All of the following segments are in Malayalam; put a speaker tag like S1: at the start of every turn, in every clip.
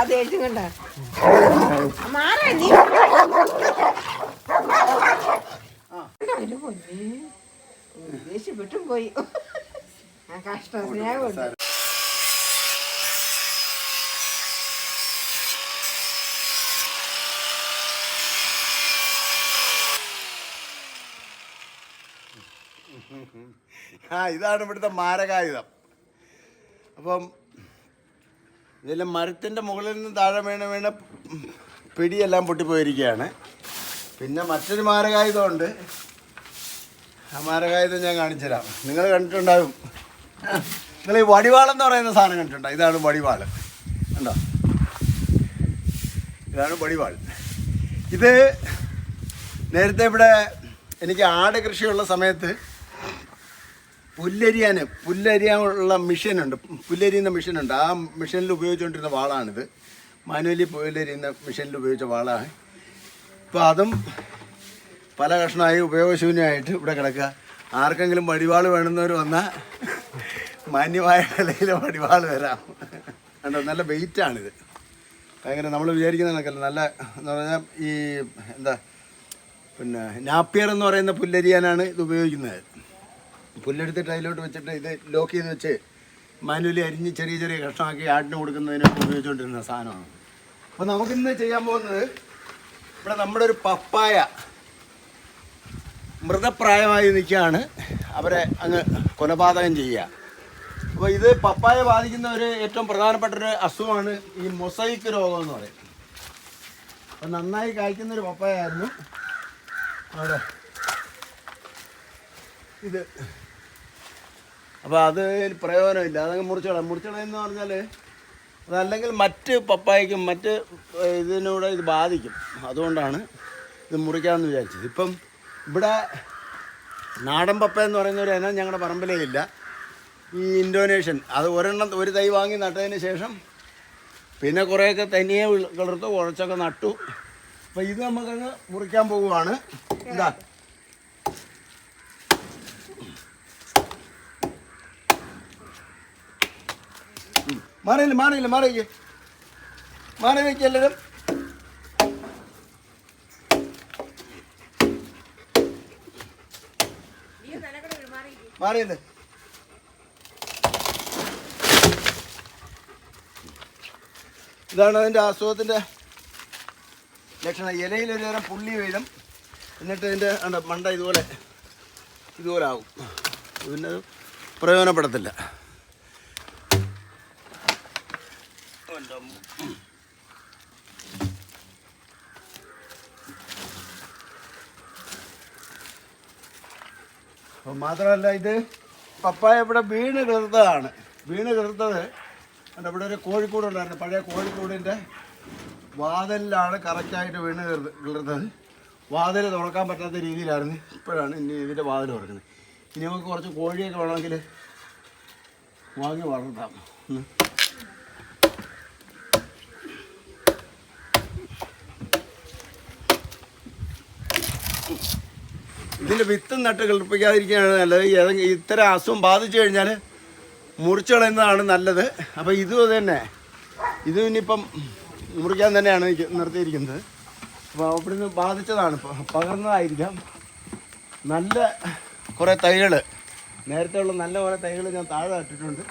S1: അത് മാറാ നീ. ദേഷ്യപ്പെട്ടും പോയി. ആ കഷ്ടം സ്നേഹമുണ്ട്.
S2: ആ ഇതാണ് ഇവിടുത്തെ മാരകായുധം. അപ്പം ഇതിൽ മരത്തിന്റെ മുകളിൽ നിന്ന് താഴെ വീണ വീണ പിടിയെല്ലാം പൊട്ടിപ്പോയിരിക്കുകയാണ്. പിന്നെ മറ്റൊരു മാരകായുധമുണ്ട്. ആ മാരകായുധം ഞാൻ കാണിച്ചു തരാം നിങ്ങൾ കണ്ടിട്ടുണ്ടാകും. നിങ്ങൾ ഈ വടിവാളെന്ന് പറയുന്ന സാധനം കണ്ടിട്ടുണ്ടോ? ഇതാണ് വടിവാൾ. കണ്ടോ? ഇതാണ് വടിവാൾ. ഇത് നേരത്തെ ഇവിടെ എനിക്ക് ആട് കൃഷിയുള്ള സമയത്ത് പുല്ലരിയാൻ പുല്ലരിയാനുള്ള മെഷീനുണ്ട്. പുല്ലരിയുന്ന മെഷീനുണ്ട്. ആ മെഷീനിൽ ഉപയോഗിച്ചുകൊണ്ടിരുന്ന വാളാണിത്. മാനുവലി പുല്ലരിയുന്ന മെഷീനിൽ ഉപയോഗിച്ച വാളാണ്. ഇപ്പോൾ അതും പല കഷ്ണമായി ഉപയോഗശൂന്യമായിട്ട് ഇവിടെ കിടക്കുക. ആർക്കെങ്കിലും വടിവാൾ വേണമെന്നവർ വന്നാൽ മാന്യമായ വിലയിൽ വടിവാൾ വരാം. കണ്ടോ? നല്ല വെയിറ്റാണിത്. ഭയങ്കര നമ്മൾ വിചാരിക്കുന്ന കണക്കല്ല. നല്ല എന്ന് പറഞ്ഞാൽ ഈ എന്താ പിന്നെ നാപ്പിയർ എന്ന് പറയുന്ന പുല്ലരിയാനാണ് ഇത് ഉപയോഗിക്കുന്നത്. പുല്ലെടുത്തിട്ട് അതിലോട്ട് വെച്ചിട്ട് ഇത് ലോക്ക് ചെയ്ത് വെച്ച് മാനുവലി അരിഞ്ഞ് ചെറിയ ചെറിയ കഷ്ണമാക്കി ആടിന് കൊടുക്കുന്നതിന് ഉപയോഗിച്ചുകൊണ്ടിരുന്ന സാധനമാണ്. അപ്പോൾ നമുക്കിന്ന് ചെയ്യാൻ പോകുന്നത് ഇവിടെ നമ്മുടെ ഒരു പപ്പായ മൃതപ്രായമായി നിൽക്കുകയാണ്. അവരെ അങ്ങ് കൊലപാതകം ചെയ്യുക. അപ്പോൾ ഇത് പപ്പായ ബാധിക്കുന്ന ഒരു ഏറ്റവും പ്രധാനപ്പെട്ട ഒരു അസുഖമാണ് ഈ മൊസൈക്ക് രോഗം എന്ന് പറയും. അപ്പം നന്നായി കായ്ക്കുന്നൊരു പപ്പായ ആയിരുന്നു. അവിടെ. ഇത് അപ്പോൾ അത് പ്രയോജനമില്ല. അതങ്ങ് മുറിച്ചോളാം. എന്ന് പറഞ്ഞാൽ അതല്ലെങ്കിൽ മറ്റ് പപ്പായക്കും മറ്റ് ഇതിനൂടെ ഇത് ബാധിക്കും. അതുകൊണ്ടാണ് ഇത് മുറിക്കാമെന്ന് വിചാരിച്ചത്. ഇപ്പം ഇവിടെ നാടൻ പപ്പ എന്ന് പറയുന്ന ഒരു ഇനം ഞങ്ങളുടെ പറമ്പിലേ ഇല്ല ഈ ഇൻഡോനേഷ്യൻ അത് ഒരെണ്ണം ഒരു തൈ വാങ്ങി നട്ടതിന് ശേഷം പിന്നെ കുറേയൊക്കെ തനിയെ കിളിർത്ത് കുറച്ചൊക്കെ നട്ടു. അപ്പോൾ ഇത് നമുക്കങ്ങ് മുറിക്കാൻ പോവുകയാണ്. എന്താ മാറിയില്ല മാറിയില്ല മാറിയില്ല മാറി വയ്ക്കുക എല്ലാവരും മാറിയില്ലേ ഇതാണ് അതിൻ്റെ അസുഖത്തിൻ്റെ ലക്ഷണം ഇലയിൽ ഒരു നേരം പുള്ളി വീഴും എന്നിട്ട് ഇതിൻ്റെ ഉണ്ട് മണ്ട ഇതുപോലെ ഇതുപോലെ ആകും പിന്നെ അത് പ്രയോജനപ്പെടത്തില്ല മാത്രമല്ല ഇത് പപ്പായ ഇവിടെ വീണ് കിളിർത്തതാണ് വീണ് കിടത്തത് എന്റെ ഇവിടെ ഒരു കോഴിക്കൂട് ഉണ്ടായിരുന്നു. പഴയ കോഴിക്കൂടിന്റെ വാതിലിലാണ് കറക്റ്റായിട്ട് വീണ് കിളിർത്ത് കിളിർത്തത് വാതിൽ തുറക്കാൻ പറ്റാത്ത രീതിയിലായിരുന്നു. ഇപ്പോഴാണ് ഇനി ഇതിന്റെ വാതിൽ തുറക്കുന്നത്. ഇനി നമുക്ക് കുറച്ച് കോഴിയൊക്കെ വേണമെങ്കിൽ വാങ്ങി വളർത്താം. ഇതിന്റെ വിത്ത് നട്ട് കിളിപ്പിക്കാതിരിക്കുകയാണ് നല്ലത്. ഏതെങ്കിലും ഇത്തരം അസുഖം ബാധിച്ചു കഴിഞ്ഞാൽ മുറിച്ചുകളയുന്നതാണ് നല്ലത്. അപ്പോൾ ഇതും തന്നെ. ഇത് ഇനിയിപ്പം മുറിക്കാൻ തന്നെയാണ് നിർത്തിയിരിക്കുന്നത്. അപ്പോൾ അവിടുന്ന് ബാധിച്ചതാണ്. പകർന്നതായിരിക്കാം. നല്ല കുറേ തൈകൾ നേരത്തെ ഉള്ള നല്ല കുറേ തൈകൾ ഞാൻ താഴെ നട്ടിട്ടുണ്ട്.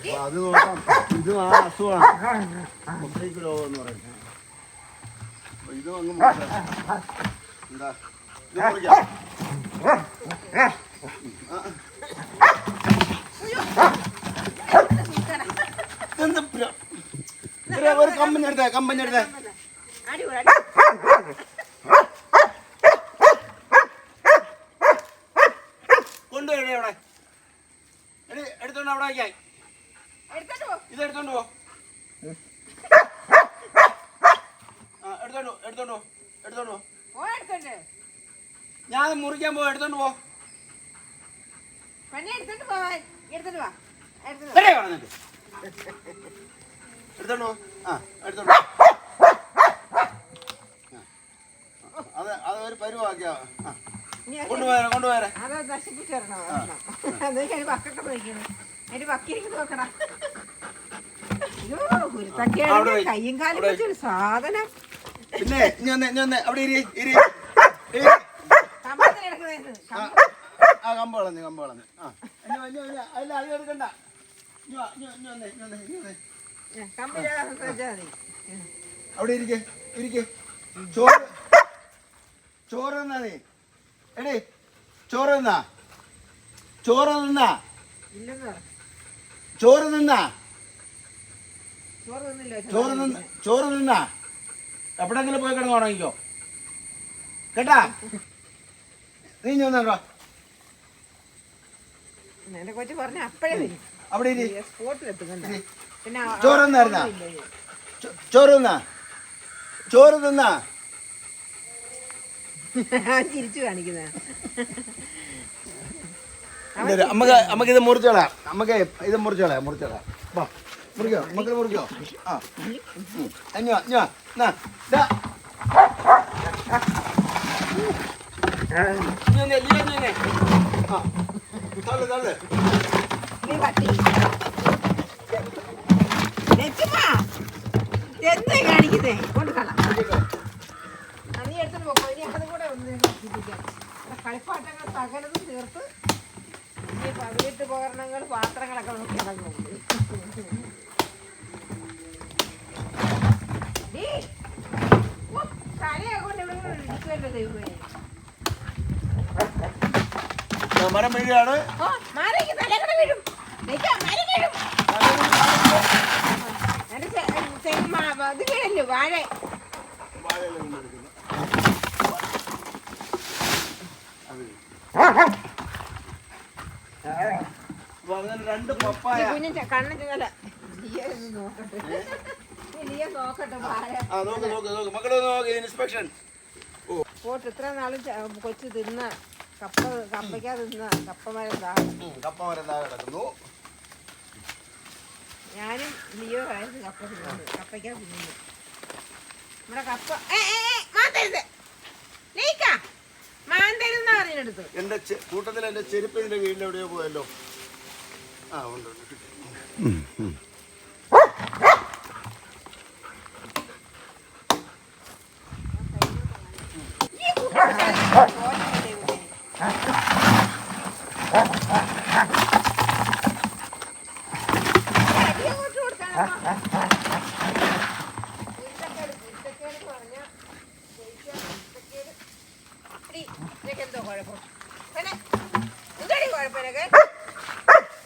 S2: അപ്പോൾ അത് നോക്കാം. ഇതും ആ അസുഖമാണ്. മുട്ടയ്ക്ക് രോഗം എന്ന് പറയുന്നത്. അപ്പോൾ ഇതും അങ്ങ്. എന്താ? ഒരു കമ്പനി എടുത്തേ കമ്പനി എടുത്തേ കൊണ്ടുവരണേ അവിടെ എടി എടുത്തോണ്ട് അവിടെ
S1: ആക്കിയായി.
S2: ഇത് എടുത്തോണ്ട് പോ എടുത്തോണ്ട് എടുത്തോണ്ട് എടുത്തോണ്ട് പോ
S1: എടുത്തോണ്ട്.
S2: ഞാൻ മുറിക്കാൻ പോ എടുത്തോണ്ട് പോ
S1: പെണ്ണെ എടുത്തോണ്ട് പോവാൻ. എടുത്തോണ്ട് വാ. എടുത്തോണ്ട് വാ.
S2: എടുത്തോണ്ട് പോ ആ എടുത്തോണ്ട് പോ. ആ. അത് അത് ഒരു പരുവാക്കിയാ ആ
S1: ഇനി
S2: കൊണ്ടുപോയാ കൊണ്ടുപോയാ
S1: അത് അതിന് വക്കൊക്കെ നോക്കണം അയ്യോ
S2: അവിടെ വെയ്.
S1: കയ്യും കാലും
S2: അവിടെ
S1: സാധനം
S2: പിന്നെ വന്നേ അവിടെ ഇരി ഇരി.
S1: കമ്പത്തിൽ കിടക്കുന്നത്
S2: ആ, ആ കമ്പ് കളഞ്ഞ് കമ്പ് കളഞ്ഞ്. ആ. അല്ല അത് എടുക്കണ്ട. അവിടെ ഇരിക്കെ ഇരിക്കെ. ചോറ് ചോറ് തിന്നാ നീ. എടേ ചോറ് തന്നാ? ചോറ് തന്നാ? ചോറ് തന്നാ?
S1: ചോറ്
S2: ചോറ് നിന്ന് എവിടെങ്കിലും പോയി കിടന്ന് ഉണങ്ങിക്കോ കേട്ടാ? നീ ഞാൻ
S1: എന്റെ കൊച്ചു പറഞ്ഞ അപ്പഴേ വരും
S2: അവിടെ ഇരി.
S1: സ്പോട്ടിലെത്തും കണ്ട പിന്നെ ആ-
S2: ചോറ് തിന്നായിരുന്നാ
S1: ഇല്ല, ഇല്ല.
S2: ചോ- ചോറ് തിന്നാ? ചോറ് തിന്നാ?
S1: ആ ചിരിച്ചു കാണിക്കുന്ന.
S2: ഇതൊരു നമുക്ക് നമുക്ക് ഇത് മുറിച്ചോളാം. നമുക്ക് ഇത് മുറിച്ചോളാം മുറിച്ചോളാം. വാ മുറിക്കോ മക്കൾ മുറിക്കോ. ആ. ഉം. അഞ്ഞോ അഞ്ഞോ. എന്നാ ദാ. ഇഞ്ഞി വന്നേ, ഇഞ്ഞി വന്നേ. ആ. തള്ളു തള്ളു
S1: നീ പട്ടി ലച്ചുമ്മാ, എന്താ കാണിക്കുന്നേ കളാം നീ എടുത്തിട്ട് പോക്കോ ഇനി അതും കൂടെ ഒന്ന് ഇവിടെ കളിപ്പാട്ടങ്ങൾ സകലതും തീർത്ത് വീട്ടുപകരണങ്ങൾ പാത്രങ്ങളൊക്കെ നോക്കി ഇറങ്ങും
S2: അപ്പൊ വീഴുകയാണ്. രണ്ട് പപ്പായ
S1: ലിയ ഒന്ന് നോക്കട്ടെ.
S2: മക്കളെ നോക്ക് ഇൻസ്പെക്ഷൻ.
S1: ഇത്ര നാളും കൊച്ചു തിന്ന. കപ്പ കപ്പയ്ക്കാ തിന്ന. കപ്പ മരം
S2: കപ്പ മരം താഴെ കിടക്കുന്നു.
S1: ഞാനും ലിയോ ആയിരുന്നു കപ്പ തിന്നത് കപ്പയ്ക്കാ തിന്നുന്നു നമ്മുടെ കപ്പ മാന്തരുത്. മാന്തരുന്നാ പറഞ്ഞെടുത്ത്
S2: കൂട്ടത്തിൽ എന്റെ ചെരുപ്പ് വീടിന്റെ എവിടെയോ പോയല്ലോ. ആ ഉണ്ട് ഉണ്ട് കിട്ടി.
S1: ഈ കുട്ടൻ പോയില്ലേ ഇവിടെ? അടി അങ്ങോട്ട് കൊടുക്കാനമ്മ. കുരുത്തക്കേട്, കുരുത്തക്കേട് എന്ന് പറഞ്ഞാ ജയിക്കാൻ കുരുത്തക്കേട്. എടി, നിനക്ക് എന്തോ കുഴപ്പം? പിന്നെ, എന്താടി കുഴപ്പം നിനക്ക്?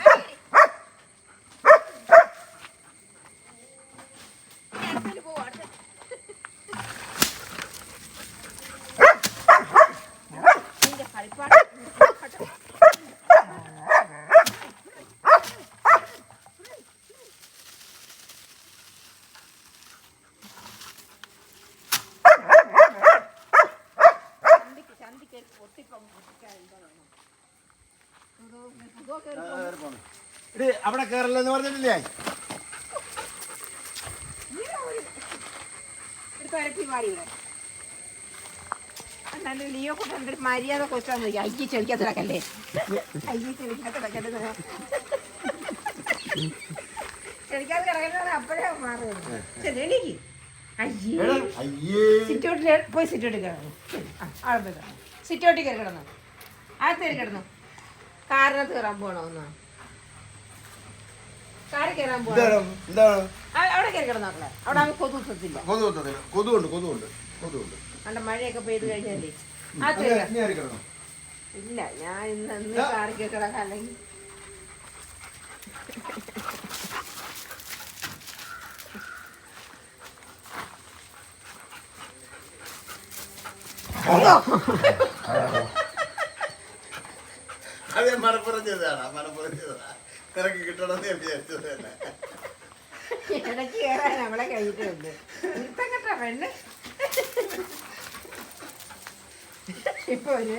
S1: ആരെടി? ഇനി അടുത്തതിന് പോവാ, അടുത്ത. നിന്റെ കളിപ്പാട്ടം നോക്കട്ടെ. ചന്തിക്ക് ചന്തിക്ക് ഒരു പൊട്ടിപ്പം പൊട്ടിക്കാൻ എന്താ വേണം? ഇതോ, ഇതോ കേറി
S2: ആ, വേറെ പോണം. എടി അവിടെ കേറില്ലെന്ന് പറഞ്ഞിട്ടില്ലേ?
S1: ലിയോ മര്യാദ കൊച്ചാന്ന് ചോദിക്കാം അയ്യ. ചെളിക്കാത്ത കിടക്കല്ലേ അയ്യ ചെളിക്കാത്ത കിടക്കല്ലേ ചെളിക്കാത്ത കിടക്കല്ലേ അപ്പോഴേ മാറുന്നു ചെളിക്ക് അയ്യേ സിറ്റോട്ടിൽ പോയി സിറ്റോട്ടിൽ കിടക്കണം അവിടെ കിടന്നു സിറ്റോട്ടിൽ കയറി കിടന്നു. അകത്ത് കയറി കിടന്നു. കാറിനകത്ത് കയറാൻ ഒന്ന്? പോകണം
S2: എന്താണ് എന്താണ്
S1: അവിടെ കയറി കിടന്നോക്കളെ അവിടെ അവൻ കൊതു കുത്തത്തില്ല
S2: കൊതു കൊത്തുന്നില്ല കൊതുണ്ട് കൊതുണ്ട് കൊതുണ്ട്
S1: അവിടെ മഴയൊക്കെ പെയ്ത് കഴിഞ്ഞാലേ
S2: കിടന്നു?
S1: ഇല്ല ഞാൻ ഇന്ന് ഇന്ന് കിടക്കാം അല്ലെങ്കിൽ
S2: അത് ഞാൻ മലപ്പുറം ചെയ്തതാണ് മലപ്പുറം ചെയ്തതാ നിനക്ക് കിട്ടണമെന്ന് ഞാൻ വിചാരിച്ചത് തന്നെ.
S1: ഇടയ്ക്ക് കയറാൻ നമ്മളെ കഴിഞ്ഞിട്ടുണ്ട് നിർത്തം കേട്ടോ പെണ്ണ്. ഇപ്പൊ ഒരു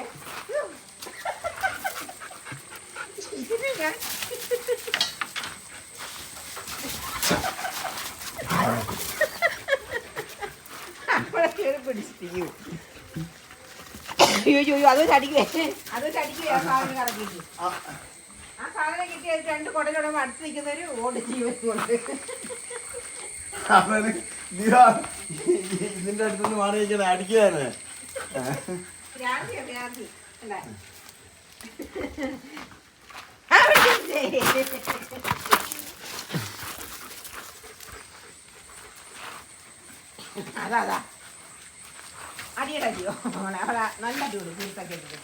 S1: ഇതിനെ ഞാൻ കയറി പിടിച്ചിരിക്കും. അയ്യോ അയ്യോ അത് ചടിക്കുവേ അത് ചടിക്കുവേ ആ സാധനം കറക്കിട്ട്
S2: ആ,
S1: സാധനം കിട്ടിയ രണ്ട് കുടലോടെ അടുത്ത് നിൽക്കുന്നവര് ഓടി ജീവൻ കൊണ്ട്
S2: അവന് നീയാ ഇതിന്റെ അടുത്തുനിന്ന്
S1: മാറി. അല്ലേ? ആ, അതാ അതാ. അടിയുടെ അടിയോ മോളെ അവളെ നല്ല അടിപൊളി കുരുത്തൊക്കെ ഇട്ടിട്ട്.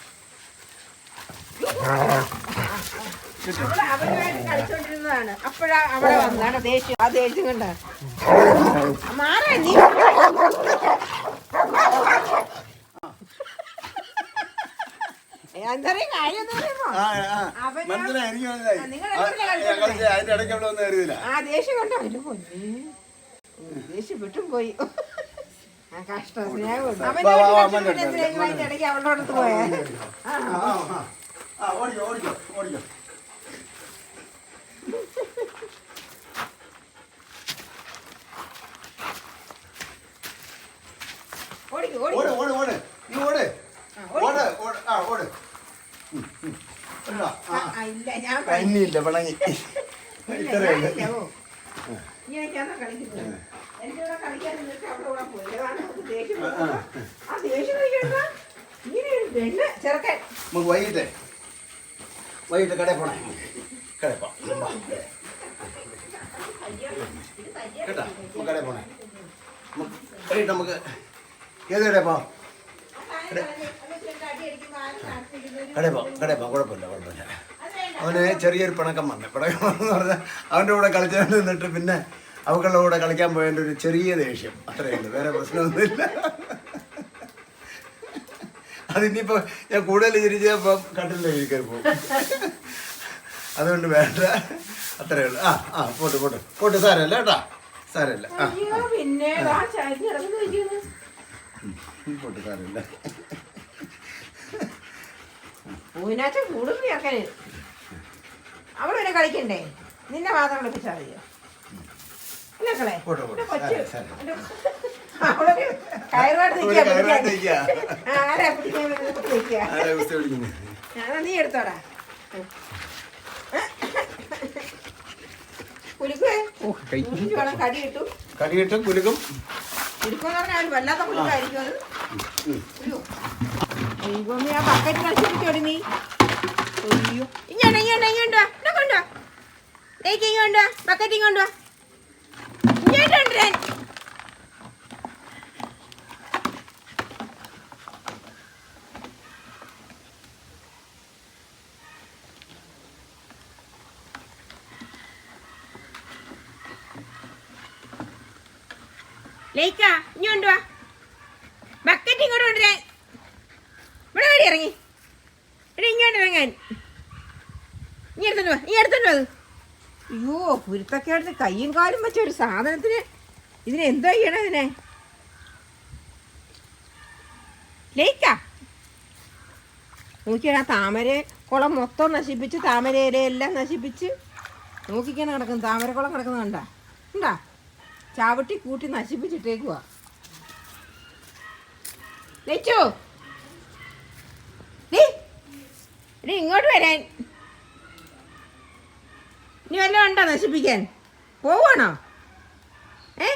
S1: അവൾ അവരുമായിട്ട് കളിച്ചോണ്ടിരുന്നതാണ്. അപ്പോഴാ അവിടെ വന്നതാണ്. ദേഷ്യം. ആ ദേഷ്യം കണ്ട? മാറാ നീ.
S2: ആ,
S1: ദേഷ്യം കണ്ടോ ദേഷ്യം വിട്ടും പോയി. കഷ്ടം സ്നേഹം ഉണ്ട്. അവന്റെ
S2: വാ, വാ,
S1: വീട്ടിൽ
S2: വാ,
S1: കഷ്ടപ്പെട്ട്
S2: മണ്ണെടുത്ത്
S1: എന്തിനാ നിങ്ങൾ അതിന്റെ ഇടയ്ക്ക് അവളുടെ അടുത്ത് പോയേ?
S2: ഓടിക്കോ ഓടിക്കോ ഓടിക്കോ. ഓട് ഓട് ഓട്. നീ ഓട്.
S1: ഓട്
S2: ഓട് ആ ഓട്.
S1: ഇല്ല
S2: പിണങ്ങി. ഇത്രയേ ഉള്ളൂ.
S1: കളിക്കുന്നത്. എന്റെ കൂടെ കളിക്കാൻ നിന്നിട്ട് അവിടെ കൂടെ പോയി അതാണ് നമുക്ക് ദേഷ്യം വരുന്നത്. ആ ദേഷ്യം കഴിക്കണ്ട ഇങ്ങനെ ഒരു പെണ്ണ് ചെറുക്കൻ.
S2: നമുക്ക് വൈകിട്ട് വൈകിട്ട് കടയിൽ പോണേ. കടയിൽ പോവാം കേട്ടോ? നമുക്ക് കടയിൽ പോണേ. നമുക്ക് വൈകിട്ട് നമുക്ക് ഏത് കടയിൽ പോവാം? കടയിൽ പോവാം കടയിൽ പോവാം കുഴപ്പമില്ല കുഴപ്പമില്ല. അവന് ചെറിയൊരു പിണക്കം വന്നു. പിണക്കം വന്നു പറഞ്ഞാൽ അവന്റെ കൂടെ കളിച്ചു നിന്നിട്ട് പിന്നെ അവകളുടെ കൂടെ കളിക്കാൻ പോയതിന്റെ ഒരു ചെറിയ ദേഷ്യം. അത്രയേ ഉള്ളൂ. വേറെ പ്രശ്നമൊന്നുമില്ല. അതിനിപ്പോൾ ഞാൻ കൂടുതൽ ചിരിച്ചപ്പം കീഴിൽ കയറി പോകും. അതുകൊണ്ട് വേണ്ട. അത്രയേ ഉള്ളൂ. ആ ആ പോട്ട് പോട്ട്. പോട്ട് സാരമല്ല കേട്ടാ. സാരമല്ല. ആ
S1: പിന്നെ.
S2: പോട്ട്
S1: അവൾ പിന്നെ കളിക്കണ്ടേ? നിന്നെ മാത്രം കളിപ്പിച്ചാൽ മതിയോ? നീ എടുത്തോടാ. കുലിക്ക്
S2: കടിയിട്ട്
S1: വല്ലാത്ത കുലുക്കായിരിക്കും അത്. ആ ബക്കറ്റ് കളിച്ചിട്ട് നീ? അയ്യോ. ഇങ്ങോട്ട് ഇങ്ങോട്ട് ഇങ്ങോട്ട് ബക്കറ്റ് ഇങ്ങോട്ടോ ഇങ്ങോട്ടുണ്ട് ലൈക്ക ഇനി കൊണ്ടുവാ ബക്കറ്റ് ഇങ്ങോട്ട് കൊണ്ടുവരാൻ ഇവിടെ വേടി ഇറങ്ങി. ഇവിടെ ഇങ്ങോട്ട് ഇറങ്ങാൻ. നീ എടുത്തോണ്ട് വാ നീ എടുത്തോണ്ട് വാ. അത് അയ്യോ കുരുത്തൊക്കെ എടുത്ത് കയ്യും കാലും വെച്ച ഒരു സാധനത്തിന് ഇതിന് എന്തോ ചെയ്യണം ഇതിനെ? ലേക്കാ നോക്കിയാ താമര കുളം മൊത്തം നശിപ്പിച്ച് താമര ഇലയെല്ലാം നശിപ്പിച്ച് നോക്കിക്കാൻ കിടക്കുന്നു. താമരക്കുളം കിടക്കുന്നത് കണ്ടാ? ഉണ്ടാ ചാവട്ടി കൂട്ടി നശിപ്പിച്ചിട്ടേക്കുവാ. ലയിച്ചോ ഇനി ഇങ്ങോട്ട് വരാൻ. ഇനി വല്ലതും ഉണ്ടോ നശിപ്പിക്കാൻ? പോവാണോ ഏ?